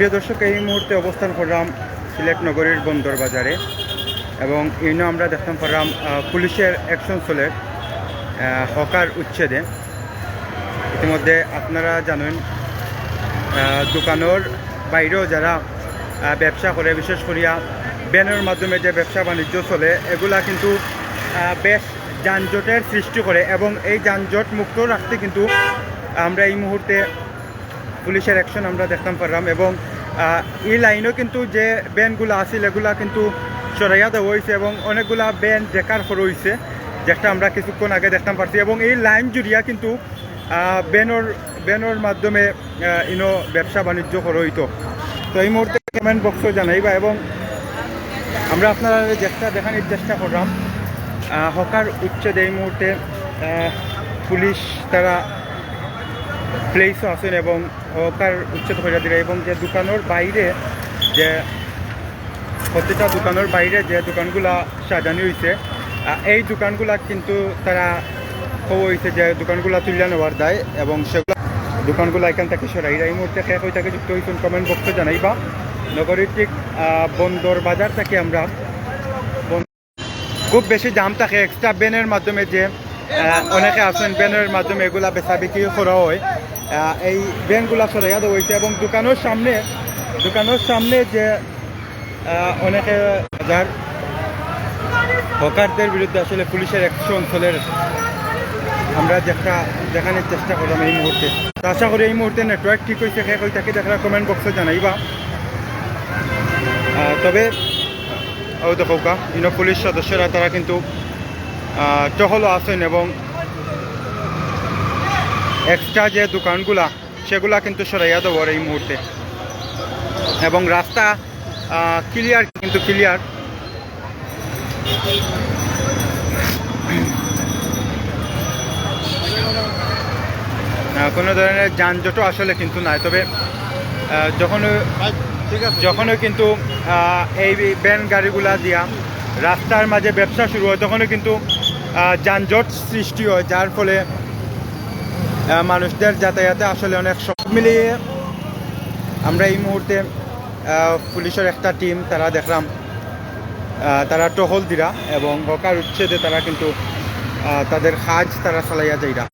প্রিয় দর্শক, এই মুহূর্তে অবস্থান করলাম সিলেট নগরীর বন্দর বাজারে এবং ইনো আমরা দেখতাম পারলাম পুলিশের অ্যাকশন চলে হকার উচ্ছেদে। ইতিমধ্যে আপনারা জানেন দোকানের বাইরেও যারা ব্যবসা করে, বিশেষ করিয়া ব্যানের মাধ্যমে যে ব্যবসা বাণিজ্য চলে, এগুলা কিন্তু বেশ যানজটের সৃষ্টি করে এবং এই যানজট মুক্ত রাখতে কিন্তু আমরা এই মুহূর্তে পুলিশের অ্যাকশন আমরা দেখতাম পারলাম এবং এই লাইনেও কিন্তু যে ব্যানগুলো আছিল এগুলা কিন্তু সরাইয়া দেওয়া হয়েছে এবং অনেকগুলা ব্যান ডেকার করে হয়েছে যেটা আমরা কিছুক্ষণ আগে দেখতাম পারছি। এবং এই লাইন জুড়িয়া কিন্তু ব্যানর ব্যানর মাধ্যমে ইনো ব্যবসা বাণিজ্য করে হইতো তো এই মুহূর্তে কমেন্ট বক্সও জানাইবা এবং আমরা আপনারা চেষ্টা দেখানোর চেষ্টা করলাম হকার উচ্ছেদ এই মুহূর্তে পুলিশ তারা প্লেসও আছেন এবং হকার উচ্ছেদ করে দিলে এবং যে দোকানের বাইরে যে প্রতিটা দোকানের বাইরে যে দোকানগুলা সাজানো হয়েছে এই দোকানগুলা কিন্তু তারা কব হয়েছে যে দোকানগুলা তুলে নেওয়ার দায় এবং সেগুলো দোকানগুলো এখান থেকে সরাই। এই মুহূর্তে শেষ হয়ে থাকে যুক্ত হয়েছেন কমেন্ট বক্সে জানাইবা। নগরীর ঠিক বন্দর বাজার থেকে আমরা খুব বেশি দাম থাকে। এক্সট্রা ব্যানের মাধ্যমে যে অনেকে আছেন ব্যানের মাধ্যমে এগুলা বেচা বিক্রি করা হয়। এই ব্যানগুলা সরাইয়া দেওয়া হয়েছে এবং দোকানের সামনে দোকানের সামনে যে অনেকে বাজার হকারদের বিরুদ্ধে আসলে পুলিশের অ্যাকশন চলে আমরা দেখা দেখানোর চেষ্টা করলাম এই মুহূর্তে। আশা করি এই মুহূর্তে নেটওয়ার্ক ঠিক হয়েছে শেষ হয়ে থাকে দেখা কমেন্ট বক্সে জানাইবা। তবে, ও দেখো কা পুলিশ সদস্যরা তারা কিন্তু টহলও আছেন এবং এক্সট্রা যে দোকানগুলা সেগুলা কিন্তু সরাইয়া দেওয়ার এই মুহূর্তে। এবং রাস্তা ক্লিয়ার কিন্তু ক্লিয়ার কোনো ধরনের যানজটও আসলে কিন্তু নাই তবে যখন যখনও কিন্তু এই ভ্যান গাড়িগুলা দিয়া রাস্তার মাঝে ব্যবসা শুরু হয় তখনও কিন্তু যানজট সৃষ্টি হয় যার ফলে মানুষদের যাতায়াতে আসলে অনেক সব মিলিয়ে আমরা এই মুহূর্তে পুলিশের একটা টিম, তারা দেখলাম তারা টহল দিরা এবং হকার উচ্ছেদে তারা কিন্তু তাদের কাজ তারা চালাইয়া যাইরা।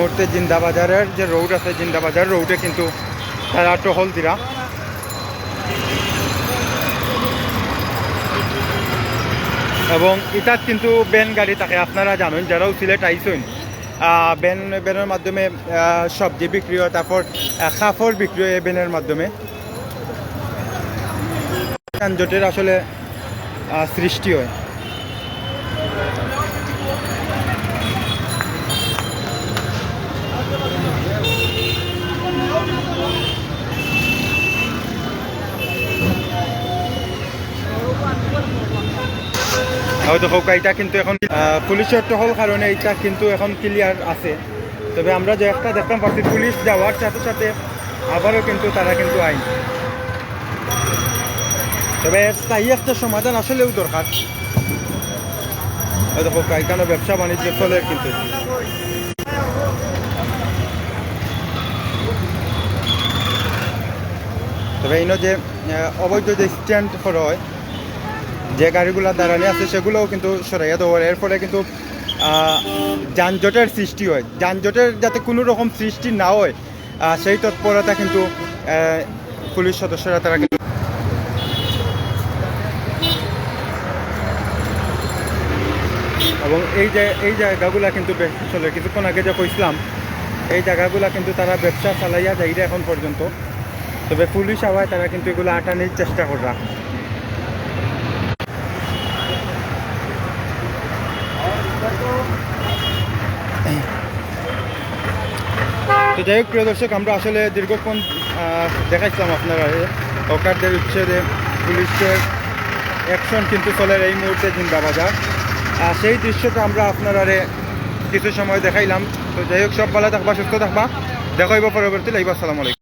মুহূর্তে জিন্দাবাজারের যে রোড আছে, জিন্দাবাজার রোডে কিন্তু তারা টহল দিরা। এবং ইটাত কিন্তু বেন গাড়ি থাকে, আপনারা জানেন যারাও সিলেট আইসেন বেন, বেনের মাধ্যমে সবজি বিক্রি হয়, তারপর কাপড় বিক্রি হয় বেনের মাধ্যমে। যানজটের আসলে সৃষ্টি হয়। হয়তো হোক এটা কিন্তু এখন পুলিশের টহল কারণে এটা কিন্তু এখন ক্লিয়ার আছে। তবে আমরা যে একটা দেখতাম পাচ্ছি পুলিশ যাওয়ার সাথে সাথে আবারও কিন্তু তারা কিন্তু আইন। তবে এর একটা সমাধান আসলেও দরকার। হয়তো হোক এখানে ব্যবসা বাণিজ্য চলে কিন্তু। তবে ইনো যে অবৈধ যে স্ট্যান্ড হয় যে গাড়িগুলো দাঁড়ানি আছে সেগুলোও কিন্তু সরাইয়া দেওয়ার এর ফলে কিন্তু যানজটের সৃষ্টি হয়। যানজটের যাতে কোনো রকম সৃষ্টি না হয় সেই তৎপরতা কিন্তু পুলিশ সদস্যরা তারা কিন্তু এবং এই যে এই জায়গাগুলা কিন্তু চলে। কিছুক্ষণ আগে যে কইছিলাম, এই জায়গাগুলা কিন্তু তারা ব্যবসা চালাইয়া যাইরা এখন পর্যন্ত। তবে পুলিশ আওয়ায় তারা কিন্তু এগুলো আটানির চেষ্টা কররা তো যাই হোক, প্রিয় দর্শক, আমরা আসলে দীর্ঘক্ষণ দেখাইছিলাম আপনারা হকারদের উচ্ছেদে পুলিশের অ্যাকশন কিন্তু চলে এই মুহূর্তে জিন্দাবাজার আর সেই দৃশ্যটা আমরা আপনারা কিছু সময় দেখাইলাম। তো যাই হোক, সব ভালো থাকবা, সুস্থ থাকবা। দেখাইব পরবর্তী লাইবা আসসালামু আলাইকুম।